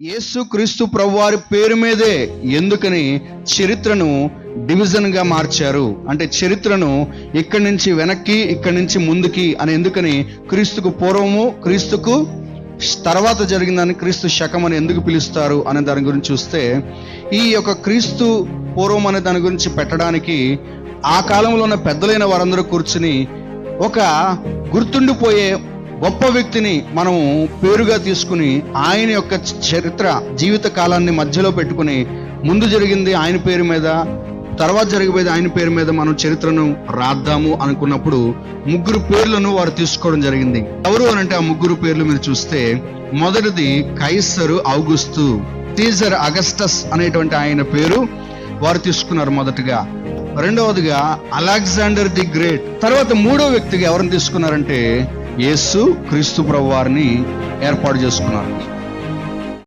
యేసు క్రీస్తు ప్రభువారి పేరు మీదే ఎందుకని చరిత్రను డివిజన్గా మార్చారు? అంటే చరిత్రను ఇక్కడి నుంచి వెనక్కి ఇక్కడి నుంచి ముందుకి అని ఎందుకని క్రీస్తుకు పూర్వము క్రీస్తుకు తర్వాత జరిగిందని క్రీస్తు శకం అని ఎందుకు పిలుస్తారు అనే దాని గురించి చూస్తే ఈ యొక్క క్రీస్తు పూర్వం అనే దాని గురించి పెట్టడానికి ఆ కాలంలో ఉన్న పెద్దలైన వారందరూ కూర్చుని ఒక గుర్తుండిపోయే గొప్ప వ్యక్తిని మనము పేరుగా తీసుకుని ఆయన యొక్క చరిత్ర జీవిత కాలాన్ని మధ్యలో పెట్టుకుని ముందు జరిగింది ఆయన పేరు మీద తర్వాత జరిగిపోయేది ఆయన పేరు మీద మనం చరిత్రను రాద్దాము అనుకున్నప్పుడు ముగ్గురు పేర్లను వారు తీసుకోవడం జరిగింది. ఎవరు అని అంటే ఆ ముగ్గురు పేర్లు మీరు చూస్తే మొదటిది కైసరు ఔగుస్తు టీజర్ అగస్టస్ అనేటువంటి ఆయన పేరు వారు తీసుకున్నారు మొదటగా. రెండవదిగా అలెగ్జాండర్ ది గ్రేట్ తర్వాత మూడో వ్యక్తిగా ఎవరిని తీసుకున్నారంటే యేసు క్రీస్తు ప్రభు వారిని ఏర్పాటు చేసుకున్నారు.